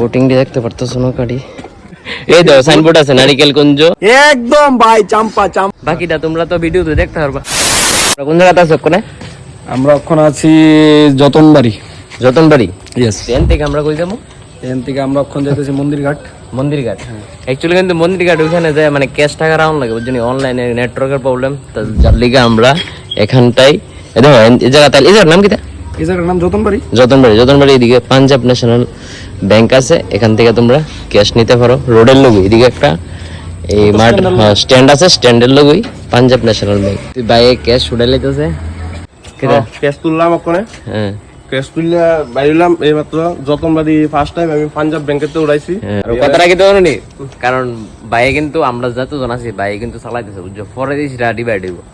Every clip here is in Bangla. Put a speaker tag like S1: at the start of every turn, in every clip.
S1: বোটিং দিয়ে দেখতে পারতেছো নৌকাটি এই দাও সাইনবোর্ড আছে নারিকেল কুঞ্জ।
S2: একদম ভাই চাম্পা চাম্পা।
S1: বাকিটা তোমরা তো ভিডিওতে দেখতে পারবা। কোন জায়গাতে আছো কোনে
S2: আমরা এখন আছি যতনবাড়ি।
S1: যতনবাড়ি?
S2: ইয়েস
S1: ট্রেন থেকে আমরা কই যাব?
S2: এখান থেকে আমরা এখন যাইতেছি মন্দির ঘাট
S1: মন্দির ঘাট অ্যাকচুয়ালি কিন্তু মন্দির ঘাট ওইখানে যায় মানে ক্যাশ টাকা রাউন্ড লাগে বুঝলি অনলাইনে নেটওয়ার্কের প্রবলেম তো যার লিগে আমরা এখানটাই এই দেখো এই জায়গা তাহলে এই জায়গার নাম কি
S2: এই জায়গার নাম যতনবাড়ি।
S1: যতনবাড়ি যতনবাড়ি এদিকে পাঞ্জাব ন্যাশনাল ব্যাংক আছে এখান থেকে তোমরা ক্যাশ নিতে পারো। রোডের লোক এদিকে একটা এই মাঠ স্ট্যান্ড আছে স্ট্যান্ডের লোকই পাঞ্জাব ন্যাশনাল ব্যাংক তুই বাইরে ক্যাশ উড়ে লাইতেছে?
S3: ক্যাশ তুললাম ওখানে
S1: হ্যাঁ।
S3: ক্যাশ তুললে বাইরলাম এই মাত্র যতনবাড়ি ফার্স্ট টাইম আমি পাঞ্জাব ব্যাংকেতে উড়াইছি।
S1: হ্যাঁ, আর কথাটা কি তো কারণ বাইরে কিন্তু আমরা যতজন আছি বাইরে কিন্তু চালাইতেছে বুঝছ? পরে দিস ডিভাইড হইব। তো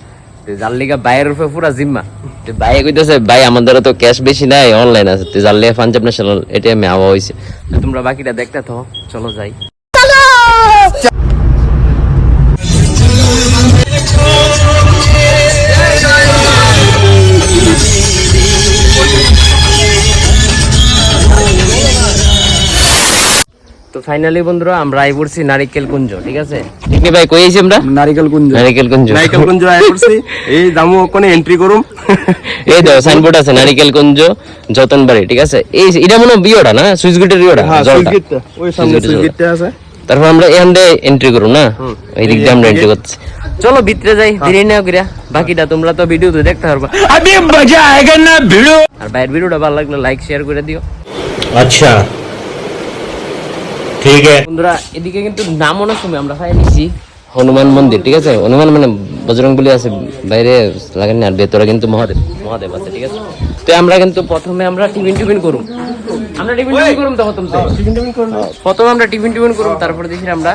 S1: যার লিগা বাইয়ের উপরে পুরা জিম্মা। কইতেছে ভাই আমাদের তো ক্যাশ বেশি নাই অনলাইন আছে। পাঞ্জাব ন্যাশনাল এটিএম এ আওয়া হইছে। তোমরা বাকিটা দেখতে তো চলো যাই। ফাইনালি বন্ধুরা আমরা আই পড়ছি নারিকেল কুঞ্জ ঠিক আছে? ঠিক ভাই কই আইছি আমরা?
S2: নারিকেল কুঞ্জ
S1: নারিকেল কুঞ্জ
S3: নারিকেল কুঞ্জ আই পড়ছি এই দামু কোনে এন্ট্রি করুম?
S1: এই দাও সাইনবোর্ড আছে নারিকেল কুঞ্জ যতনবাড়ি ঠিক আছে? এই এটা মনে বিওটা না? সুইচ গেটের বিওটা
S3: হ্যাঁ
S1: সুইচ
S3: গেটটা। ওই সামনে
S1: সুইচ
S3: গেটটা আছে।
S1: তারপর আমরা এখান দিয়ে এন্ট্রি করব না? এই দিক দিয়ে আমরা এন্ট্রি করছি। চলো ভিতরে যাই হ্যাঁ। দেরি নাও গিরা। বাকিটা তোমরা তো ভিডিও তো দেখতে পারবা।
S2: আমি মজা আয়েগা না ভিডিও।
S1: আর বাইরের ভিডিওটা ভালো লাগলে লাইক শেয়ার করে দিও।
S4: আচ্ছা। ঠিক আছে।
S1: বন্ধুরা এদিকে কিন্তু নামও সময় আমরা খাই নিছি হনুমান মন্দির ঠিক আছে? হনুমান মানে বজরং বলি আছে বাইরে লাগেন না আর ভেতরে কিন্তু মহাদেব মহাদেব আছে ঠিক আছে? তো আমরা কিন্তু প্রথমে আমরা টিফিন টিফিন করুম। আমরা টিফিন টিফিন করুম তো প্রথম। হ্যাঁ, টিফিন টিফিন করুম। হ্যাঁ, প্রথমে আমরা টিফিন টিফিন করুম তারপরে দেখি আমরা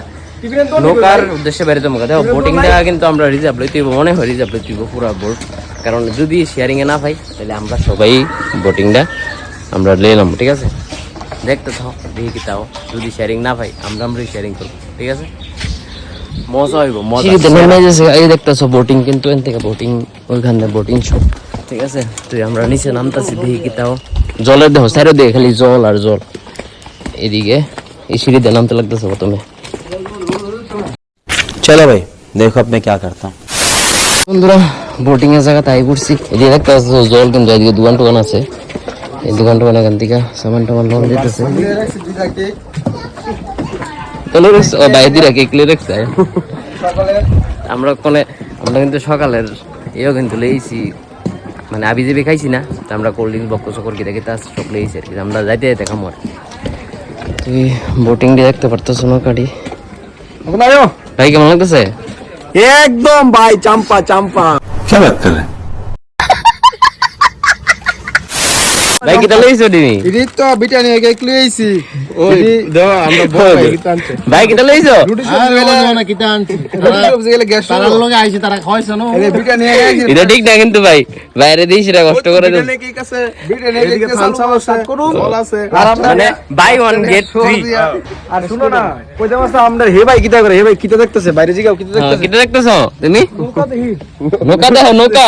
S1: নৌকার উদ্দেশ্যে বাইরে তো মুখে বোটিংটা কিন্তু আমরা রিজার্ভ লই মনে হয় রিজার্ভ লই তুই পুরা বোট কারণ যদি শেয়ারিংয়ে না পাই তাহলে আমরা সবাই বোটিংটা আমরা নিলাম ঠিক আছে? দেখতে থাও দেখি কি তাও। যদি শেয়ারিং না পাই আমরা আমরা শেয়ারিং করব ঠিক আছে? মজা হইব মজা। এই বোটিং কিন্তু এখান থেকে বোটিং বোটিং ঠিক আছে? তুই আমরা নিচে নামতাছি কি তাও। জলের দেহ দেখে খালি জল আর জল। এদিকে এই সিঁড়িতে নামতে লাগতেছে
S4: তুমি চলো ভাই দেখো আপনি কে করতাম।
S1: বন্ধুরা বোটিং এর জায়গা তাই করছি এদিকে দেখতে জল কিন্তু এদিকে দোকান টোকান আছে। এই দোকান টোকান এখান থেকে সামান টামান লোন দিতেছে চলো রে ও বাইরে দিয়ে রাখি ক্লিয়ার রাখছে আমরা কোনে আমরা কিন্তু সকালের এও কিন্তু লেইছি মানে আবি যাবি খাইছি না তো আমরা কোল্ড ড্রিঙ্কস বক্ক সকর কি দেখে তার সব লেইছি আর কি আমরা যাইতে যাইতে খামো আর তুই বোটিং দিয়ে দেখতে পারতেছো নৌকাটি
S2: এখন আয়ো
S1: ভাই কেমন লাগতেছে
S2: একদম ভাই চাম্পা চাম্পা
S4: क्या बात कर रहे हैं
S1: ভাই কিটা লইছো তুমি?
S2: ইডি তো বিটা নিয়ে গিয়ে লইছি।
S3: ওই দাও আমরা বড় ভাই কিটা আনছে।
S1: ভাই কিটা লইছো?
S2: রুটি সব গেলে
S5: না কিটা আনছে। রুটি
S2: সব গেলে গ্যাস তার
S5: লগে আইছে তারা খাইছো না। এ
S2: বিটা নিয়ে গিয়ে
S1: এটা ঠিক না কিন্তু ভাই। বাইরে দিছি রে কষ্ট করে দিছি বিটা
S3: কি কাছে। বিটা নিয়ে গিয়ে সালসা স্টার্ট করুম বল আছে আর
S1: মানে বাই ওয়ান গেট ফ্রি
S2: আর শুনো না কই দাও আমরা হে ভাই কিটা করে? হে ভাই কিটা দেখতেছে? বাইরে জিগাও কিটা হ্যাঁ, দেখতেছে?
S1: কিটা দেখতেছো? তুমি?
S2: নৌকা দেখি।
S1: নৌকা দেখো নৌকা।